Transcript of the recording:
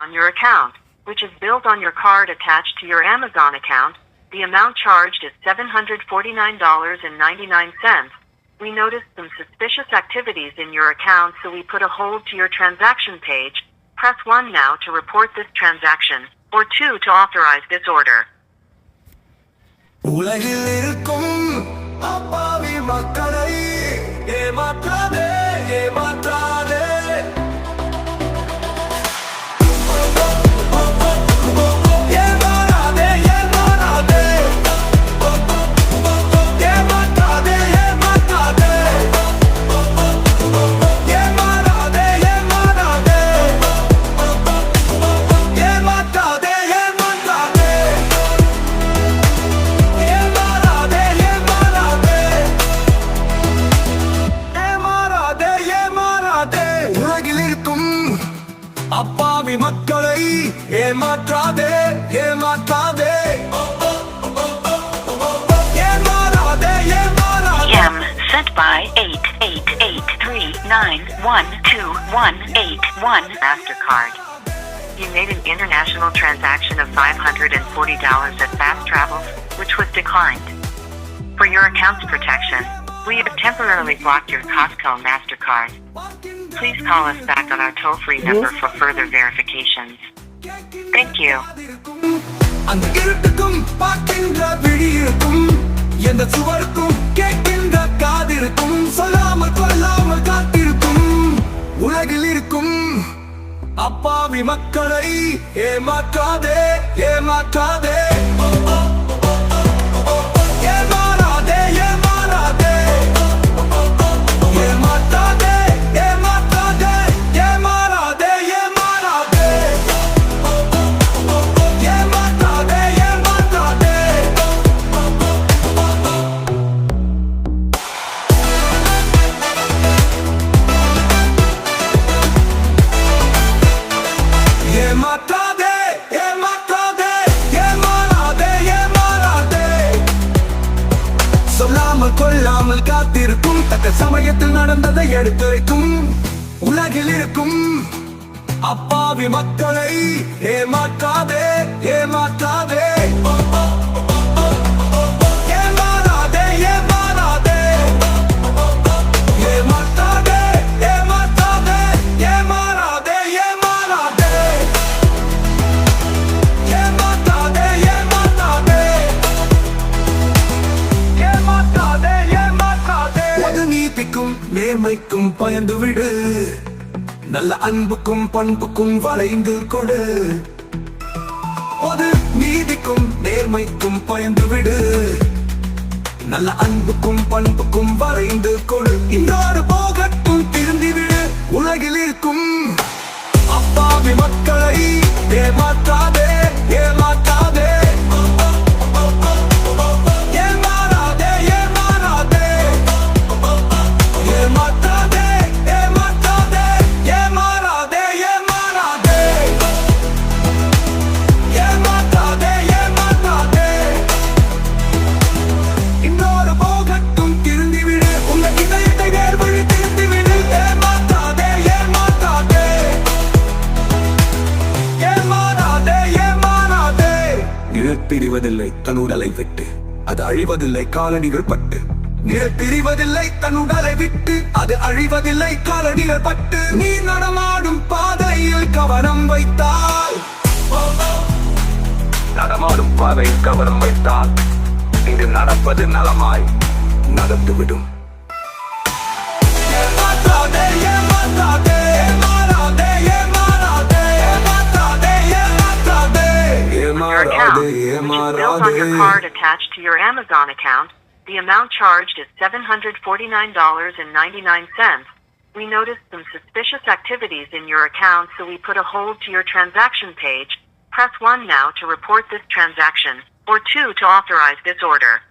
on your account, which is billed on your card attached to your Amazon account, the amount charged is $749.99. We noticed some suspicious activities in your account, so we put a hold to your transaction page. Press 1 now to report this transaction, or 2 to authorize this order. Like 88839121881. MasterCard. You made an international transaction of $540 at Fast Travel, which was declined. For your account's protection, we have temporarily blocked your Costco MasterCard. Please call us back on our toll-free number for further verifications. Thank you. அந்த இருட்டுக்கும் பார்க்கின்ற விழி இருக்கும் எந்த சுவருக்கும் கேட்கின்ற அப்பாவி மக்களை ஏமாற்றாதே ஏமாற்றாதே. கொள்ளாமல் காத்திருக்கும். தக்க சமயத்தில் நடந்ததை எடுத்துரைக்கும். உலகில் இருக்கும் அப்பாவி மக்களை ஏமாற்றாத. நேர்மைக்கும் பயந்து விடு. நல்ல அன்புக்கும் பண்புக்கும் வளைந்து கொடு. பொது நீதிக்கும் நேர்மைக்கும் பயந்து விடு. நல்ல அன்புக்கும் பண்புக்கும் வரைந்து கொடு. இன்னொரு போகட்டும் திருந்திவிடு உலகில் இருக்கும் அப்பாவி மக்களை தேவ பிரிவதில்லை தன் உடலை விட்டு. அது அழிவதில்லை காலணிகள் பட்டு. நிழற்பிரிவதில்லை தன் உடலை விட்டு. அது அழிவதில்லை காலணிகள் பட்டு. நீ நடமாடும் பாதையில் கவனம் வைத்தால். நடமாடும் பாதையில் கவனம் வைத்தால். இது நடப்பது நலமாய் நடந்துவிடும். Which is built on your card attached to your Amazon account. The amount charged is $749.99. We noticed some suspicious activities in your account, so we put a hold to your transaction page. Press 1 now to report this transaction, or 2 to authorize this order.